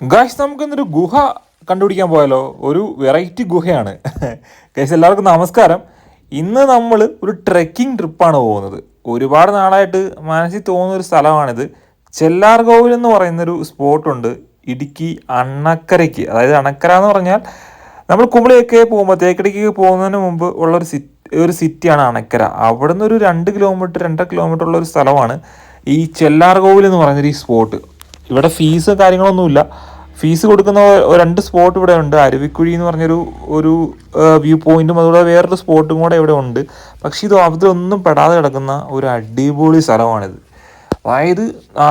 Guys നമുക്കിന്നൊരു ഗുഹ കണ്ടുപിടിക്കാൻ പോയാലോ? ഒരു വെറൈറ്റി ഗുഹയാണ്. ഗൈസ് എല്ലാവർക്കും നമസ്കാരം. ഇന്ന് നമ്മൾ ഒരു ട്രെക്കിംഗ് ട്രിപ്പാണ് പോകുന്നത്. ഒരുപാട് നാളായിട്ട് മനസ്സിൽ തോന്നുന്ന ഒരു സ്ഥലമാണിത്. ചെല്ലാർകോവിൽ എന്ന് പറയുന്നൊരു സ്പോട്ടുണ്ട് ഇടുക്കി അണക്കരയ്ക്ക്. അതായത് അണക്കര എന്ന് പറഞ്ഞാൽ നമ്മൾ കുമ്പളിയൊക്കെ പോകുമ്പോൾ തേക്കടിക്ക് പോകുന്നതിന് മുമ്പ് ഉള്ള ഒരു സിറ്റി ഒരു സിറ്റിയാണ് അണക്കര. അവിടെ നിന്ന് ഒരു രണ്ട് കിലോമീറ്റർ രണ്ടര കിലോമീറ്റർ ഉള്ള ഒരു സ്ഥലമാണ് ഈ ചെല്ലാർകോവിൽ എന്ന് പറയുന്നൊരു ഈ സ്പോട്ട് ഇവിടെ ഫീസ് കാര്യങ്ങളൊന്നുമില്ല. ഫീസ് കൊടുക്കുന്ന രണ്ട് സ്പോട്ട് ഇവിടെ ഉണ്ട്. അരുവിക്കുഴി എന്ന് പറഞ്ഞൊരു ഒരു വ്യൂ പോയിന്റും അതുപോലെ വേറൊരു സ്പോട്ടും കൂടെ ഇവിടെ ഉണ്ട്. പക്ഷെ ഇത് അതിലൊന്നും പെടാതെ കിടക്കുന്ന ഒരു അടിപൊളി സ്ഥലമാണിത്. അതായത്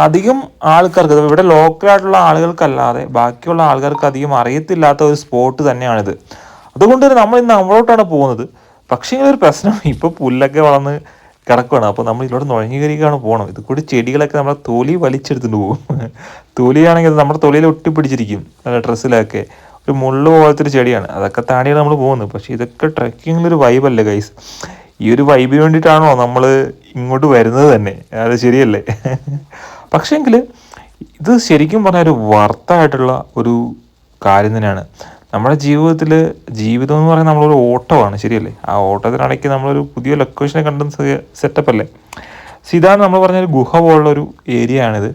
അധികം ആൾക്കാർക്ക് ഇവിടെ ലോക്കൽ ആയിട്ടുള്ള ആളുകൾക്കല്ലാതെ ബാക്കിയുള്ള ആൾക്കാർക്ക് അധികം അറിയത്തില്ലാത്ത ഒരു സ്പോട്ട് തന്നെയാണിത്. അതുകൊണ്ട് തന്നെ നമ്മൾ ഇന്ന് നമ്മളോട്ടാണ് പോകുന്നത്. പക്ഷേ ഒരു പ്രശ്നം ഇപ്പോൾ പുല്ലൊക്കെ വളർന്ന് കിടക്കുകയാണ് അപ്പോൾ നമ്മൾ നുഴഞ്ഞു കയറിയാണ് പോകണം. ഇത് കൂടി ചെടികളൊക്കെ നമ്മളെ തൊലി വലിച്ചെടുത്തിട്ട് പോകും. തൊലിയാണെങ്കിൽ അത് നമ്മുടെ തൊലിയിൽ ഒട്ടിപ്പിടിച്ചിരിക്കും. ഡ്രസ്സിലൊക്കെ. ഒരു മുള്ളു പോലത്തെ ഒരു ചെടിയാണ്. അതൊക്കെ താണ്ടിയാണ് നമ്മൾ പോകുന്നത്. പക്ഷേ ഇതൊക്കെ ട്രക്കിങ്ങിലൊരു വൈബല്ലേ ഗൈസ് ഈ ഒരു വൈബിന് വേണ്ടിയിട്ടാണോ നമ്മൾ ഇങ്ങോട്ട് വരുന്നത് തന്നെ? അത് ശരിയല്ലേ? പക്ഷേങ്കിൽ ഇത് ശരിക്കും പറഞ്ഞാൽ ഒരു വർത്തായിട്ടുള്ള ഒരു കാര്യം തന്നെയാണ്. നമ്മുടെ ജീവിതത്തിൽ ജീവിതം എന്ന് പറയുന്നത് നമ്മളൊരു ഓട്ടമാണ് ശരിയല്ലേ? ആ ഓട്ടത്തിനിടയ്ക്ക് നമ്മളൊരു പുതിയ ലൊക്കേഷനെ കണ്ടും സെറ്റപ്പ് അല്ലേ? സോ നമ്മൾ പറഞ്ഞ ഒരു ഗുഹ പോലുള്ള ഒരു ഏരിയ ആണിത്.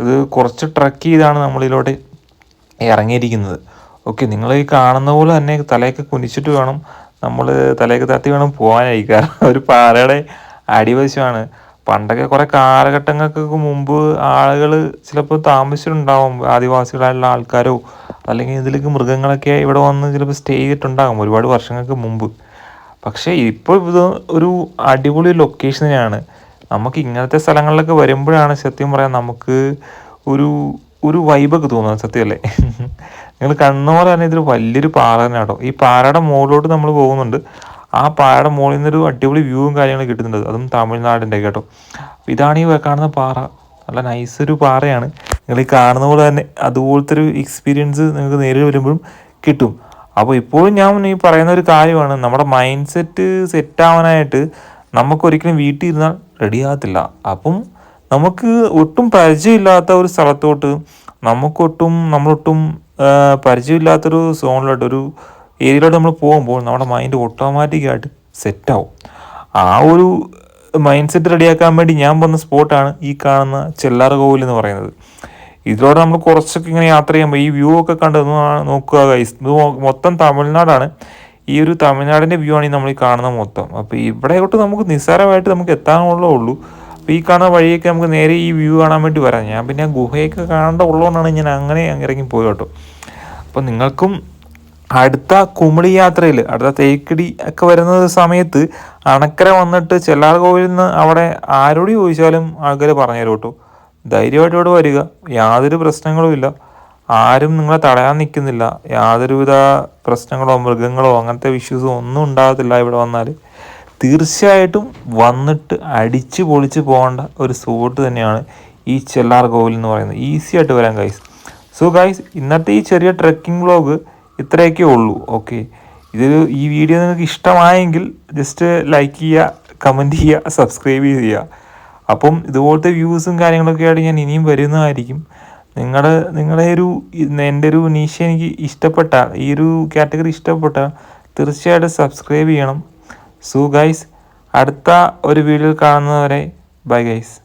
ഇത് കുറച്ച് ട്രക്ക് ചെയ്താണ് നമ്മളിതിലോട്ട് ഇറങ്ങിയിരിക്കുന്നത്. ഓക്കെ നിങ്ങൾ ഈ കാണുന്ന പോലെ തന്നെ തലയൊക്കെ കുനിച്ചിട്ട് വേണം നമ്മൾ തലയൊക്കെ താത്തി വേണം പോകാനായി. കാരണം ഒരു പാറയുടെ അടിവശമാണ്. പണ്ടൊക്കെ കുറെ കാലഘട്ടങ്ങൾക്ക് മുമ്പ് ആളുകൾ ചിലപ്പോൾ താമസിച്ചിട്ടുണ്ടാവും. ആദിവാസികളായിട്ടുള്ള ആൾക്കാരോ അല്ലെങ്കിൽ ഇതിലേക്ക് മൃഗങ്ങളൊക്കെ ഇവിടെ വന്ന് ചിലപ്പോൾ സ്റ്റേ ചെയ്തിട്ടുണ്ടാകും ഒരുപാട് വർഷങ്ങൾക്ക് മുമ്പ്. പക്ഷേ ഇപ്പോൾ ഇത് ഒരു അടിപൊളി ലൊക്കേഷൻ തന്നെയാണ്. നമുക്ക് ഇങ്ങനത്തെ സ്ഥലങ്ങളിലൊക്കെ വരുമ്പോഴാണ് സത്യം പറയാൻ നമുക്ക് ഒരു ഒരു വൈബൊക്കെ തോന്നുന്നത് സത്യമല്ലേ നിങ്ങൾ കണ്ണ പോലെ തന്നെ ഇതൊരു വലിയൊരു പാറ തന്നെ കേട്ടോ. ഈ പാറയുടെ മുകളിലോട്ട് നമ്മൾ പോകുന്നുണ്ട്. ആ പാറയുടെ മുകളിൽ നിന്നൊരു അടിപൊളി വ്യൂവും കാര്യങ്ങളും കിട്ടുന്നുണ്ട്. അതും തമിഴ്നാടിന്റെ കേട്ടോ. ഇതാണ് ഈ കാണുന്ന പാറ. നല്ല നൈസ് ഒരു പാറയാണ്. നിങ്ങൾ ഈ കാണുന്ന പോലെ തന്നെ അതുപോലത്തെ ഒരു എക്സ്പീരിയൻസ് നിങ്ങൾക്ക് നേരിൽ വരുമ്പോഴും കിട്ടും. അപ്പോൾ ഇപ്പോഴും ഞാൻ ഈ പറയുന്ന ഒരു കാര്യമാണ് നമ്മുടെ മൈൻഡ് സെറ്റ് സെറ്റാവാനായിട്ട് നമുക്കൊരിക്കലും വീട്ടിൽ ഇരുന്നാൽ റെഡി ആകത്തില്ല. അപ്പം നമുക്ക് ഒട്ടും പരിചയമില്ലാത്ത ഒരു സ്ഥലത്തോട്ട് നമുക്കൊട്ടും നമ്മളൊട്ടും പരിചയമില്ലാത്തൊരു സോണിലോട്ട് ഒരു ഏരിയയിലോട്ട് നമ്മൾ പോകുമ്പോൾ നമ്മുടെ മൈൻഡ് ഓട്ടോമാറ്റിക്കായിട്ട് സെറ്റാവും ആ ഒരു മൈൻഡ് സെറ്റ് റെഡിയാക്കാൻ വേണ്ടി ഞാൻ വന്ന സ്പോട്ടാണ് ഈ കാണുന്ന ചെല്ലാർ കോവിൽ എന്ന് പറയുന്നത്. ഇതിലൂടെ നമ്മൾ കുറച്ചൊക്കെ ഇങ്ങനെ യാത്ര ചെയ്യുമ്പോൾ ഈ വ്യൂ ഒക്കെ കണ്ട് നോക്കുക ഗൈസ് ഇത് മൊത്തം തമിഴ്നാടാണ്. ഈ ഒരു തമിഴ്നാടിന്റെ വ്യൂ ആണ് ഈ നമ്മൾ ഈ കാണുന്ന മൊത്തം. അപ്പോൾ ഇവിടെയോട്ട് നമുക്ക് നിസ്സാരമായിട്ട് നമുക്ക് എത്താനുള്ളേ ഉള്ളൂ. അപ്പോൾ ഈ കാണുന്ന വഴിയൊക്കെ നമുക്ക് നേരെ ഈ വ്യൂ കാണാൻ വേണ്ടി വരാം. ഞാൻ പിന്നെ ഗുഹയൊക്കെ കാണേണ്ട ഉള്ളതുകൊണ്ടാണ് ഞാൻ അങ്ങനെ അങ്ങ് ഇറങ്ങി പോയി കേട്ടോ. അപ്പോൾ നിങ്ങൾക്കും അടുത്ത കുമളി യാത്രയിൽ അടുത്ത തേക്കടി ഒക്കെ വരുന്ന സമയത്ത് അണക്കര വന്നിട്ട് ചെല്ലാർ കോവിലിൽ നിന്ന് അവിടെ ആരോട് ചോദിച്ചാലും ആൾക്കാർ പറഞ്ഞു തരും കേട്ടോ ധൈര്യമായിട്ട് ഇവിടെ വരിക. യാതൊരു പ്രശ്നങ്ങളും ഇല്ല. ആരും നിങ്ങളെ തടയാൻ നിൽക്കുന്നില്ല. യാതൊരുവിധ പ്രശ്നങ്ങളോ മൃഗങ്ങളോ അങ്ങനത്തെ വിഷ്യൂസോ ഒന്നും ഉണ്ടാകത്തില്ല ഇവിടെ വന്നാൽ തീർച്ചയായിട്ടും വന്നിട്ട് അടിച്ച് പൊളിച്ച് പോകേണ്ട ഒരു സ്പോട്ട് തന്നെയാണ് ഈ ചെല്ലാർ കോവിൽ എന്ന് പറയുന്നത്. ഈസി ആയിട്ട് വരാൻ ഗൈസ് സോ ഗൈസ് ഇന്നത്തെ ഈ ചെറിയ ട്രെക്കിംഗ് വ്ളോഗ് ഇത്രയൊക്കെ ഉള്ളൂ. ഓക്കെ ഇത് ഈ വീഡിയോ നിങ്ങൾക്ക് ഇഷ്ടമായെങ്കിൽ ജസ്റ്റ് ലൈക്ക് ചെയ്യുക കമന്റ് ചെയ്യുക സബ്സ്ക്രൈബ് ചെയ്യുക. അപ്പം ഇതുപോലത്തെ വ്യൂസും കാര്യങ്ങളൊക്കെ ആയിട്ട് ഞാൻ ഇനിയും വരുന്നതായിരിക്കും. നിങ്ങളുടെ നിങ്ങളുടെ ഒരു എന്റെ ഒരു നീശ എനിക്ക് ഇഷ്ടപ്പെട്ട ഈ ഒരു കാറ്റഗറി ഇഷ്ടപ്പെട്ട തീർച്ചയായിട്ടും സബ്സ്ക്രൈബ് ചെയ്യണം. സോ ഗൈസ് അടുത്ത ഒരു വീഡിയോയിൽ കാണുന്നവരെ ബൈ ഗൈസ്